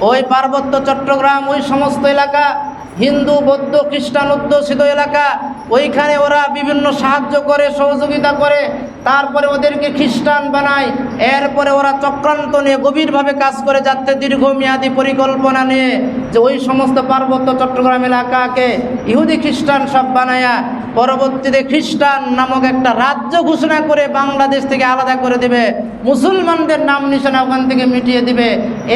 ওই পার্বত্য চট্টগ্রাম ওই সমস্ত এলাকা হিন্দু, বৌদ্ধ, খ্রিস্টান অধ্যুষিত এলাকা, ওইখানে ওরা বিভিন্ন সাহায্য করে, সহযোগিতা করে, তারপরে ওদেরকে খ্রিস্টান বানায়, এরপরে ওরা চক্রান্ত নিয়ে গভীরভাবে কাজ করে যাচ্ছে দীর্ঘমেয়াদী পরিকল্পনা নিয়ে, যে ওই সমস্ত পার্বত্য চট্টগ্রাম এলাকাকে ইহুদি, খ্রিস্টান সব বানায়া, পরবর্তীতে খ্রিস্টান নামক একটা রাজ্য ঘোষণা করে বাংলাদেশ থেকে আলাদা করে দেবে, মুসলমানদের নাম নিশানা ওখান থেকে মিটিয়ে দিবে।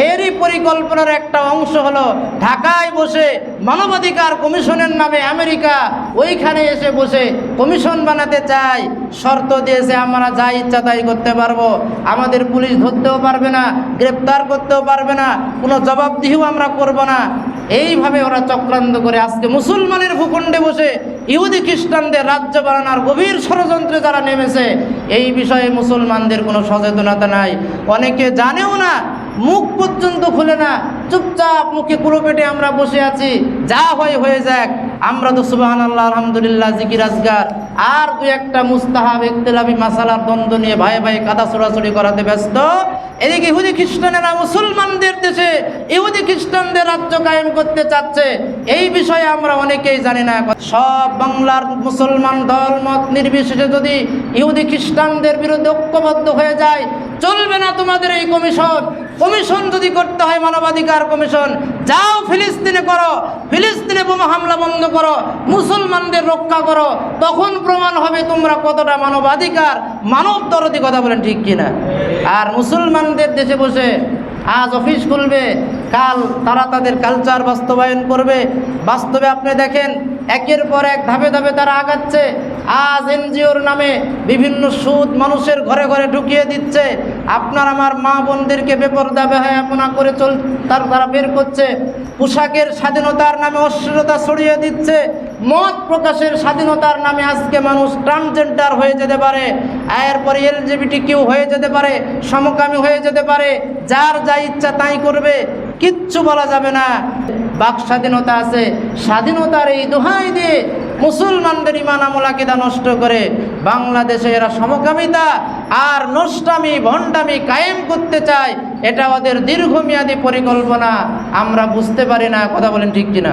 এরই পরিকল্পনার একটা অংশ হলো ঢাকায় বসে মানবাধিকার কমিশনের নামে আমেরিকা ওইখানে এসে বসে কমিশন বানাতে চায়। শর্ত দিয়েছে, আমরা যা ইচ্ছা তাই করতে পারব। আমাদের পুলিশ ধরতেও পারবে না, গ্রেপ্তার করতেও পারবে না, কোনো জবাবদিহিও আমরা করব না। এইভাবে ওরা চক্রান্ত করে আজকে মুসলমানের ভূখণ্ডে বসে ইহুদি খ্রিস্টানদের রাজ্য বানানোর গভীর ষড়যন্ত্রে যারা নেমেছে, এই বিষয়ে মুসলমানদের কোনো সচেতনতা নাই। অনেকে জানেও না, মুখ পর্যন্ত খুলে না চুপচাপ মুখে পুরো পেটে আমরা বসে আছি। যা হয়, হয়ে যাক। আমরা তো সুবাহান আল্লাহ আলহামদুলিল্লাহ, জিকির, আজগার। আর দু একটা মুস্তাহাব, ইখতলাফি, মাসালার দ্বন্দ্ব নিয়ে ভাই ভাই কাদা ছোড়াছড়ি করাতে ব্যস্ত। এদিকে ইহুদি খ্রিস্টানেরা মুসলমানদের দেশে ইহুদি খ্রিস্টানদের রাজ্য কায়েম করতে চাচ্ছে। এই বিষয়ে আমরা অনেকেই জানি না। সব বাংলার মুসলমান দল মত নির্বিশেষে যদি ইহুদি খ্রিস্টানদের বিরুদ্ধে ঐক্যবদ্ধ হয়ে যায় চলবে না তোমাদের এই কমিশন? কমিশন যদি করতে হয় মানবাধিকার কমিশন, যাও ফিলিস্তিনে করো, ফিলিস্তিনে বোমা হামলা বন্ধ করো, মুসলমানদের রক্ষা করো, তখন প্রমাণ হবে তোমরা কতটা মানবাধিকার। মানব দরদি কথা বলেন ঠিক কিনা? আর মুসলমানদের দেশে বসে আজ অফিস খুলবে, কাল তারা তাদের কালচার বাস্তবায়ন করবে। বাস্তবে আপনি দেখেন, একের পর এক ধাপে ধাপে তারা আগাচ্ছে। আজ এনজিওর নামে বিভিন্ন সুদ মানুষের ঘরে ঘরে ঢুকিয়ে দিচ্ছে। আপনার আমার মা বোনদেরকে বেপরদা বেহায়াপনা করে চল তার তারা বের করছে। পোশাকের স্বাধীনতার নামে অশ্লীলতা ছড়িয়ে দিচ্ছে। মত প্রকাশের স্বাধীনতার নামে আজকে মানুষ ট্রান্সজেন্ডার হয়ে যেতে পারে। এরপরে এলজিবিটি কিউ হয়ে যেতে পারে, সমকামী হয়ে যেতে পারে, যার যা ইচ্ছা তাই করবে, কিচ্ছু বলা যাবে না। বাক স্বাধীনতা আছে। স্বাধীনতার এই দোহাই দিয়ে মুসলমানদের ইমান আমলাকিদা নষ্ট করে বাংলাদেশে এরা সমকামিতা আর নষ্টামি, ভণ্ডামি কায়েম করতে চায়, এটা ওদের দীর্ঘমেয়াদী পরিকল্পনা। আমরা বুঝতে পারি না, কথা বলেন ঠিক কিনা?